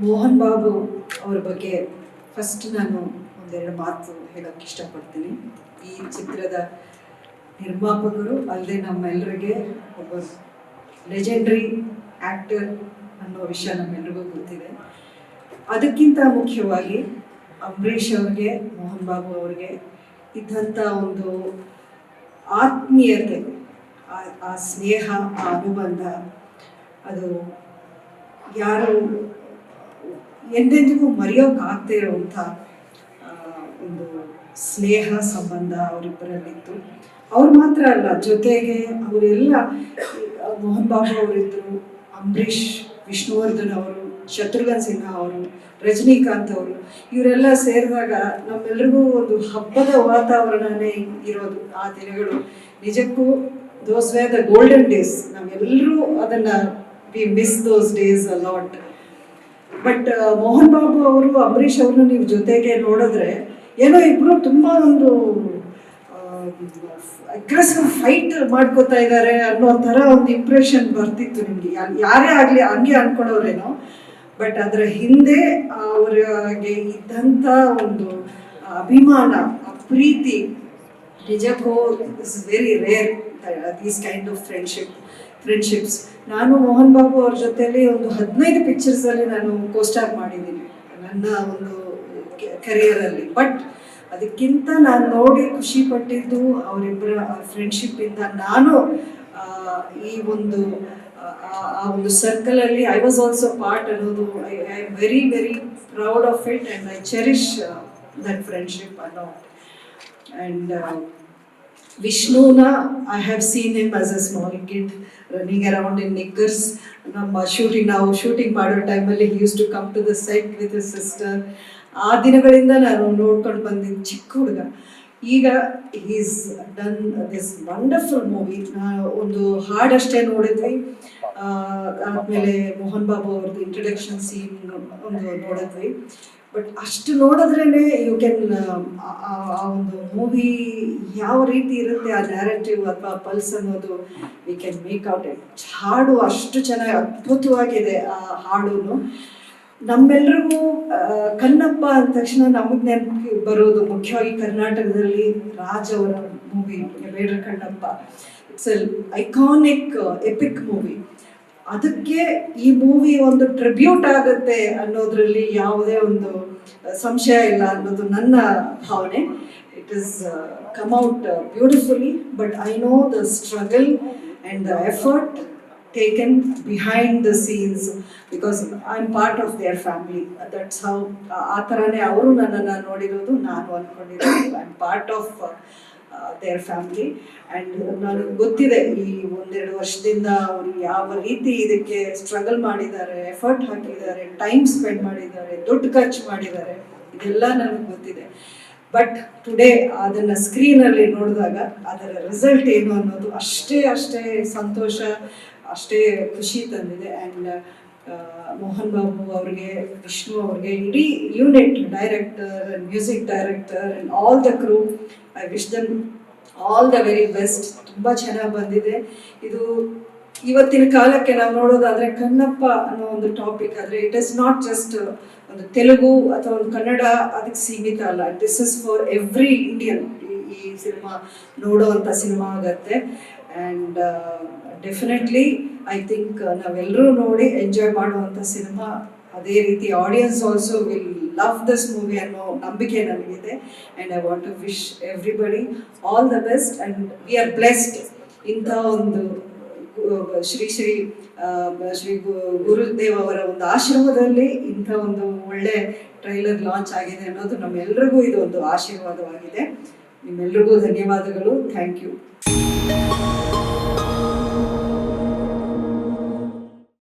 ಮೋಹನ್ ಬಾಬು ಅವ್ರ ಬಗ್ಗೆ ಫಸ್ಟ್ ನಾನು ಒಂದೆರಡು ಮಾತು ಹೇಳೋಕ್ಕೆ ಇಷ್ಟಪಡ್ತೀನಿ. ಈ ಚಿತ್ರದ ನಿರ್ಮಾಪಕರು ಅಲ್ಲದೆ ನಮ್ಮೆಲ್ಲರಿಗೆ ಒಬ್ಬ ಲೆಜೆಂಡ್ರಿ ಆ್ಯಕ್ಟರ್ ಅನ್ನೋ ವಿಷಯ ನಮ್ಮೆಲ್ರಿಗೂ ಗೊತ್ತಿದೆ. ಅದಕ್ಕಿಂತ ಮುಖ್ಯವಾಗಿ ಅಂಬರೀಷ್ ಅವ್ರಿಗೆ, ಮೋಹನ್ ಬಾಬು ಅವ್ರಿಗೆ ಇದ್ದಂಥ ಒಂದು ಆತ್ಮೀಯತೆ, ಆ- ಆ ಸ್ನೇಹ, ಆ ಅನುಬಂಧ ಅದು ಯಾರು ಎಂದೆಂದಿಗೂ ಮರೆಯೋಕ್ಕಾಗದೇ ಇರುವಂಥ ಒಂದು ಸ್ನೇಹ ಸಂಬಂಧ ಅವರಿಬ್ಬರಲ್ಲಿತ್ತು. ಅವ್ರು ಮಾತ್ರ ಅಲ್ಲ, ಜೊತೆಗೆ ಅವರೆಲ್ಲ ಮೋಹನ್ ಬಾಬು ಅವರಿದ್ದರು ಅಂಬರೀಷ್, ವಿಷ್ಣುವರ್ಧನ್ ಅವರು, ಶತ್ರುಘ್ನ ಸಿನ್ಹಾ ಅವರು, ರಜನಿಕಾಂತ್ ಅವರು, ಇವರೆಲ್ಲ ಸೇರಿದಾಗ ನಮ್ಮೆಲ್ರಿಗೂ ಒಂದು ಹಬ್ಬದ ವಾತಾವರಣನೇ ಇರೋದು ಆ ದಿನಗಳು. ನಿಜಕ್ಕೂ those were the golden days ನಾವೆಲ್ಲರೂ ಅದನ್ನು we miss those days lot but Mohan Babu ಅವರು ಅಂಬರೀಷ್ ಅವ್ರನ್ನ ನೀವು ಜೊತೆಗೆ ನೋಡಿದ್ರೆ ಏನೋ ಇಬ್ರು ತುಂಬಾ ಒಂದು ಅಗ್ರೆಸಿವ್ ಫೈಟ್ ಮಾಡ್ಕೋತಾ ಇದ್ದಾರೆ ಅನ್ನೋ ಥರ ಒಂದು ಇಂಪ್ರೆಷನ್ ಬರ್ತಿತ್ತು ನಿಮಗೆ. ಯಾರೇ ಆಗಲಿ ಹಂಗೆ ಅನ್ಕೊಳ್ಳೋರೇನೋ ಬಟ್ ಅದರ ಹಿಂದೆ ಅವರಿಗೆ ಇದ್ದಂಥ ಒಂದು ಅಭಿಮಾನ ಪ್ರೀತಿ, ನಿಜಕ್ಕೂ is very rare these kind of friendship friendships ನಾನು ಮೋಹನ್ ಬಾಬು ಅವ್ರ ಜೊತೆಲಿ ಒಂದು ಹದಿನೈದು ಪಿಕ್ಚರ್ಸಲ್ಲಿ ನಾನು ಕೋಸ್ಟಾರ್ ಮಾಡಿದ್ದೀನಿ. ನನ್ನ ಒಂದು ಕೆರಿಯರಲ್ಲಿ ಬಟ್ ಅದಕ್ಕಿಂತ ನಾನು ನೋಡಿ ಖುಷಿ ಪಟ್ಟಿದ್ದು ಅವರಿಬ್ಬರ ಫ್ರೆಂಡ್ಶಿಪ್ಪಿಂದ ನಾನು ಈ ಒಂದು, ಆ ಒಂದು ಸರ್ಕಲಲ್ಲಿ ಐ ವಾಸ್ ಆಲ್ಸೋ ಪಾರ್ಟ್ ಅನ್ನೋದು I I am very very proud of it and I cherish that friendship ಅನ್ನೋ and ವಿಷ್ಣುನ I have seen him as a small kid running around in knickers ನಮ್ಮ ಶೂಟಿಂಗ್ ನಾವು shooting ಮಾಡೋ ಟೈಮಲ್ಲಿ used to come to the set with sister ಆ ದಿನಗಳಿಂದ ನಾನು ನೋಡ್ಕೊಂಡು ಬಂದಿದ್ದು ಚಿಕ್ಕ ಹುಡುಗ. ಈಗ is done this wonderful movie ಒಂದು ಹಾಡಷ್ಟೇ ನೋಡಿದ್ವಿ. ಆ, ಆದ್ಮೇಲೆ ಮೋಹನ್ ಬಾಬು ಅವ್ರದ್ದು ಇಂಟ್ರಡಕ್ಷನ್ ಸೀನ್ ಒಂದು ನೋಡಿದ್ವಿ. ಬಟ್ ಅಷ್ಟು ನೋಡಿದ್ರೇ ಯು ಕ್ಯಾನ್ ಆ ಒಂದು ಮೂವಿ ಯಾವ ರೀತಿ ಇರುತ್ತೆ ಆ ನ್ಯಾರೇಟಿವ್ ಅಥವಾ ಪಲ್ಸ್ ಅನ್ನೋದು we can make out it ಹಾಡು ಅಷ್ಟು ಚೆನ್ನಾಗಿ, ಅದ್ಭುತವಾಗಿದೆ ಆ ಹಾಡೂ ನಮ್ಮೆಲ್ರಿಗೂ ಕನ್ನಪ್ಪ ಅಂದ ತಕ್ಷಣ ನಮಗೆ ನೆನಪು ಬರೋದು ಮುಖ್ಯವಾಗಿ ಕರ್ನಾಟಕದಲ್ಲಿ ರಾಜ್ ಅವರ movie Bedara Kannappa it's iconic epic movie ಅದಕ್ಕೆ ಈ ಮೂವಿ ಒಂದು ಟ್ರಿಬ್ಯೂಟ್ ಆಗುತ್ತೆ ಅನ್ನೋದ್ರಲ್ಲಿ ಯಾವುದೇ ಒಂದು ಸಂಶಯ ಇಲ್ಲ ಅನ್ನೋದು ನನ್ನ ಭಾವನೆ. It is come out beautifully but I know the struggle and the effort taken behind the scenes because I am part of their family that's how ಆ ಥರನೇ ಅವರು ನನ್ನನ್ನು ನೋಡಿರೋದು, ನಾನು ಅಂದ್ಕೊಂಡಿರೋದು I am part of their family and ನನಗೆ ಗೊತ್ತಿದೆ, ಈ ಒಂದೆರಡು ವರ್ಷದಿಂದ ಅವರು ಯಾವ ರೀತಿ ಇದಕ್ಕೆ ಸ್ಟ್ರಗಲ್ ಮಾಡಿದ್ದಾರೆ ಎಫರ್ಟ್ ಹಾಕಿದ್ದಾರೆ ಟೈಮ್ ಸ್ಪೆಂಡ್ ಮಾಡಿದ್ದಾರೆ, ದುಡ್ಡು ಖರ್ಚು ಮಾಡಿದ್ದಾರೆ, ಇದೆಲ್ಲ ನನಗೆ ಗೊತ್ತಿದೆ. ಬಟ್ ಟುಡೇ ಅದನ್ನು ಸ್ಕ್ರೀನಲ್ಲಿ ನೋಡಿದಾಗ ಅದರ ರಿಸಲ್ಟ್ ಏನು ಅನ್ನೋದು ಅಷ್ಟೇ ಅಷ್ಟೇ ಸಂತೋಷ, ಅಷ್ಟೇ ಖುಷಿ ತಂದಿದೆ. ಆ್ಯಂಡ್ ಮೋಹನ್ ಬಾಬು ಅವ್ರಿಗೆ, ವಿಷ್ಣು ಅವ್ರಿಗೆ, ಇಡೀ unit director music director and all the crew I wish them all the very best ತುಂಬ ಚೆನ್ನಾಗಿ ಬಂದಿದೆ. ಇದು ಇವತ್ತಿನ ಕಾಲಕ್ಕೆ ನಾವು ನೋಡೋದಾದ್ರೆ ಕಣ್ಣಪ್ಪ ಅನ್ನೋ ಒಂದು ಟಾಪಿಕ್ ಆದರೆ ಇಟ್ ಇಸ್ ನಾಟ್ ಜಸ್ಟ್ ಒಂದು ತೆಲುಗು ಅಥವಾ ಒಂದು ಕನ್ನಡ ಅದಕ್ಕೆ ಸೀಮಿತ ಅಲ್ಲ. This is for every Indian ಈ ಸಿನಿಮಾ ನೋಡೋವಂಥ ಸಿನಿಮಾ ಆಗತ್ತೆ. ಆ್ಯಂಡ್ ಡೆಫಿನೆಟ್ಲಿ ಐ ಥಿಂಕ್ ನಾವೆಲ್ಲರೂ ನೋಡಿ ಎಂಜಾಯ್ ಮಾಡುವಂಥ ಸಿನಿಮಾ ಅದೇ ರೀತಿ audience also will love this movie ಅನ್ನೋ ನಂಬಿಕೆ ನನಗಿದೆ and I want to wish everybody all the best and we are blessed ಇಂಥ ಒಂದು ಶ್ರೀ ಶ್ರೀ ಶ್ರೀ ಗುರುದೇವ್ ಅವರ ಒಂದು ಆಶ್ರಮದಲ್ಲಿ ಇಂಥ ಒಂದು ಒಳ್ಳೆ ಟ್ರೈಲರ್ ಲಾಂಚ್ ಆಗಿದೆ ಅನ್ನೋದು ನಮ್ಮೆಲ್ಲರಿಗೂ ಇದು ಒಂದು ಆಶೀರ್ವಾದವಾಗಿದೆ. ನಿಮ್ಮೆಲ್ಲರಿಗೂ ಧನ್ಯವಾದಗಳು. Thank you